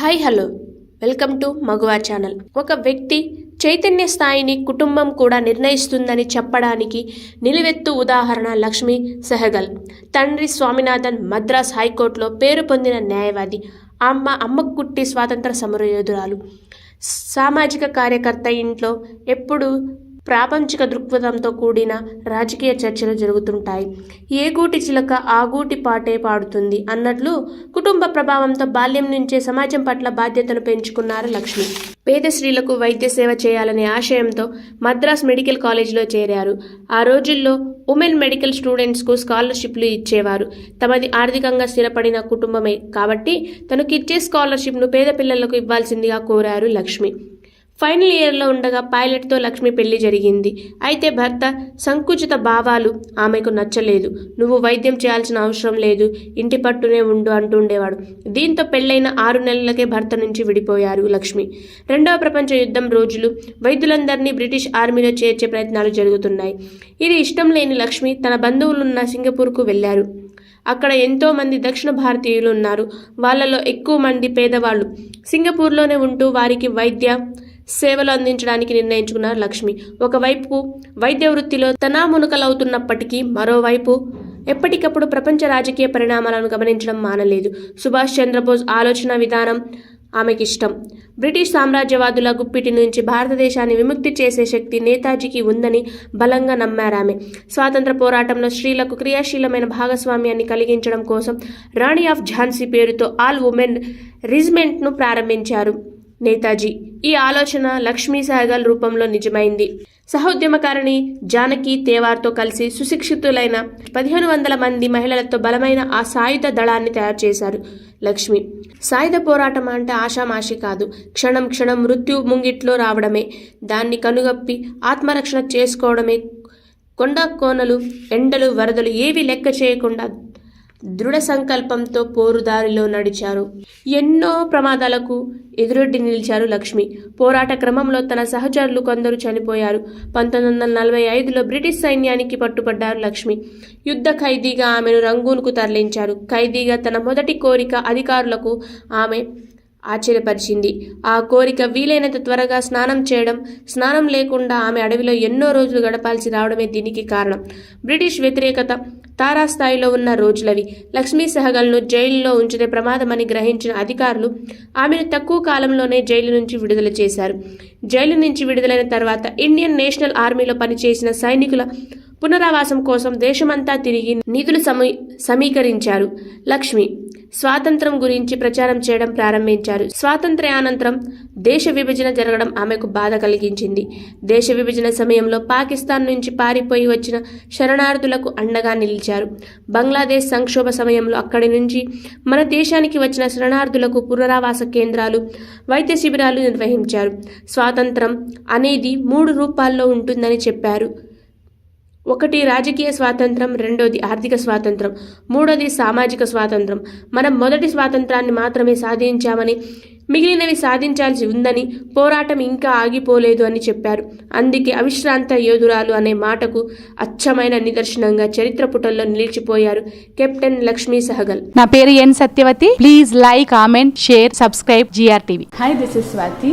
Hi hello. Welcome to Maguva channel. ఒక వ్యక్తి చైతన్య స్థాయిని కుటుంబం కూడా నిర్ణయిస్తుందని చెప్పడానికి నిలువెత్తు ఉదాహరణ లక్ష్మీ సెహగల్. తండ్రి స్వామినాథన్ మద్రాస్ హైకోర్టులో పేరు పొందిన న్యాయవాది. అమ్మ అమ్మకుట్టి స్వాతంత్ర సమరయోధురాలు. సామాజిక కార్యకర్త ఇంట్లో ఎప్పుడు ప్రాపంచిక దృక్పథంతో కూడిన రాజకీయ చర్చలు జరుగుతుంటాయి. ఏ గూటి చిలక ఆ గూటి పాటే పాడుతుంది అన్నట్లు కుటుంబ ప్రభావంతో బాల్యం నుంచే సమాజం పట్ల బాధ్యతను పెంచుకున్నారు లక్ష్మి. పేద స్త్రీలకు వైద్య సేవ చేయాలనే ఆశయంతో మద్రాస్ మెడికల్ కాలేజీలో చేరారు. ఆ రోజుల్లో ఉమెన్ మెడికల్ స్టూడెంట్స్కు స్కాలర్షిప్లు ఇచ్చేవారు. తమది ఆర్థికంగా స్థిరపడిన కుటుంబమే కాబట్టి తనకు ఇచ్చే స్కాలర్షిప్ను పేద పిల్లలకు ఇవ్వాల్సిందిగా కోరారు లక్ష్మి. ఫైనల్ ఇయర్లో ఉండగా పైలట్తో లక్ష్మి పెళ్ళి జరిగింది. అయితే భర్త సంకుచిత భావాలు ఆమెకు నచ్చలేదు. నువ్వు వైద్యం చేయాల్సిన అవసరం లేదు. ఇంటి పట్టునే ఉండు అంటుండేవాడు దీంతో పెళ్ళైన ఆరు నెలలకే భర్త నుంచి విడిపోయారు లక్ష్మి. రెండవ ప్రపంచ యుద్ధం రోజులు వైద్యులందరినీ బ్రిటిష్ ఆర్మీలో చేర్చే ప్రయత్నాలు జరుగుతున్నాయి. ఇది ఇష్టం లేని లక్ష్మి తన బంధువులున్న సింగపూర్కు వెళ్ళారు అక్కడ ఎంతో మంది దక్షిణ భారతీయులు ఉన్నారు. వాళ్ళలో ఎక్కువ మంది పేదవాళ్ళు. సింగపూర్లోనే ఉంటూ వారికి వైద్య సేవలు అందించడానికి నిర్ణయించుకున్నారు లక్ష్మి. ఒకవైపు వైద్య వృత్తిలో తనామునకలవుతున్నప్పటికీ మరోవైపు ఎప్పటికప్పుడు ప్రపంచ రాజకీయ పరిణామాలను గమనించడం మానలేదు. సుభాష్ చంద్రబోస్ ఆలోచన విధానం ఆమెకి ఇష్టం బ్రిటిష్ సామ్రాజ్యవాదుల గుప్పిటి నుంచి భారతదేశాన్ని విముక్తి చేసే శక్తి నేతాజీకి ఉందని బలంగా నమ్మారామె. స్వాతంత్ర పోరాటంలో స్త్రీలకు క్రియాశీలమైన భాగస్వామ్యాన్ని కలిగించడం కోసం రాణి ఆఫ్ ఝాన్సీ పేరుతో ఆల్ ఉమెన్ రిజిమెంట్ను ప్రారంభించారు. నేతాజీ ఈ ఆలోచన లక్ష్మీ సహగల్ రూపంలో నిజమైంది. సహోద్యమకారిణి జానకి తేవార్తో కలిసి సుశిక్షితులైన పదిహేను వందల మంది మహిళలతో బలమైన ఆ సాయుధ దళాన్ని తయారు చేశారు లక్ష్మి. సాయుధ పోరాటం అంటే ఆషామాషి కాదు. క్షణం క్షణం మృత్యు ముంగిట్లో రావడమే. దాన్ని కనుగప్పి ఆత్మరక్షణ చేసుకోవడమే. కొండ కోనలు ఎండలు వరదలు ఏవి లెక్క చేయకుండా దృఢ సంకల్పంతో పోరుదారిలో నడిచారు. ఎన్నో ప్రమాదాలకు ఎదురొడ్డి నిలిచారు లక్ష్మి. పోరాట క్రమంలో తన సహచరులు కొందరు చనిపోయారు. పంతొమ్మిది వందల నలభై ఐదులో బ్రిటిష్ సైన్యానికి పట్టుబడ్డారు లక్ష్మి. యుద్ధ ఖైదీగా ఆమెను రంగూన్కు తరలించారు. ఖైదీగా తన మొదటి కోరిక అధికారులకు ఆమె ఆశ్చర్యపరిచింది. ఆ కోరిక వీలైనంత త్వరగా స్నానం చేయడం స్నానం లేకుండా ఆమె అడవిలో ఎన్నో రోజులు గడపాల్సి రావడమే దీనికి కారణం. బ్రిటిష్ వ్యతిరేకత తారాస్థాయిలో ఉన్న రోజులవి. లక్ష్మీ సహగల్ను జైలులో ఉంచితే ప్రమాదమని గ్రహించిన అధికారులు ఆమెను తక్కువ కాలంలోనే జైలు నుంచి విడుదల చేశారు. జైలు నుంచి విడుదలైన తర్వాత ఇండియన్ నేషనల్ ఆర్మీలో పనిచేసిన సైనికుల పునరావాసం కోసం దేశమంతా తిరిగి నిధులు సమీ సమీకరించారు. లక్ష్మి స్వాతంత్రం గురించి ప్రచారం చేయడం ప్రారంభించారు. స్వాతంత్ర్యానంతరం దేశ విభజన జరగడం ఆమెకు బాధ కలిగించింది. దేశ విభజన సమయంలో పాకిస్తాన్ నుంచి పారిపోయి వచ్చిన శరణార్థులకు అండగా నిలిచారు. బంగ్లాదేశ్ సంక్షోభ సమయంలో అక్కడి నుంచి మన దేశానికి వచ్చిన శరణార్థులకు పునరావాస కేంద్రాలు వైద్య శిబిరాలు నిర్వహించారు. స్వాతంత్రం అనేది మూడు రూపాల్లో ఉంటుందని చెప్పారు. ఒకటి రాజకీయ స్వాతంత్రం రెండోది ఆర్థిక స్వాతంత్రం మూడోది సామాజిక స్వాతంత్రం. మనం మొదటి స్వాతంత్రాన్ని మాత్రమే సాధించామని మిగిలినవి సాధించాల్సి ఉందని పోరాటం ఇంకా ఆగిపోలేదు అని చెప్పారు. అందుకే అవిశ్రాంత యోధురాలు అనే మాటకు అచ్చమైన నిదర్శనంగా చరిత్ర పుటల్లో నిలిచిపోయారు కెప్టెన్ లక్ష్మీ సహగల్. నా పేరు N Satyavathi. Please like comment share subscribe GR TV hi this is Swathi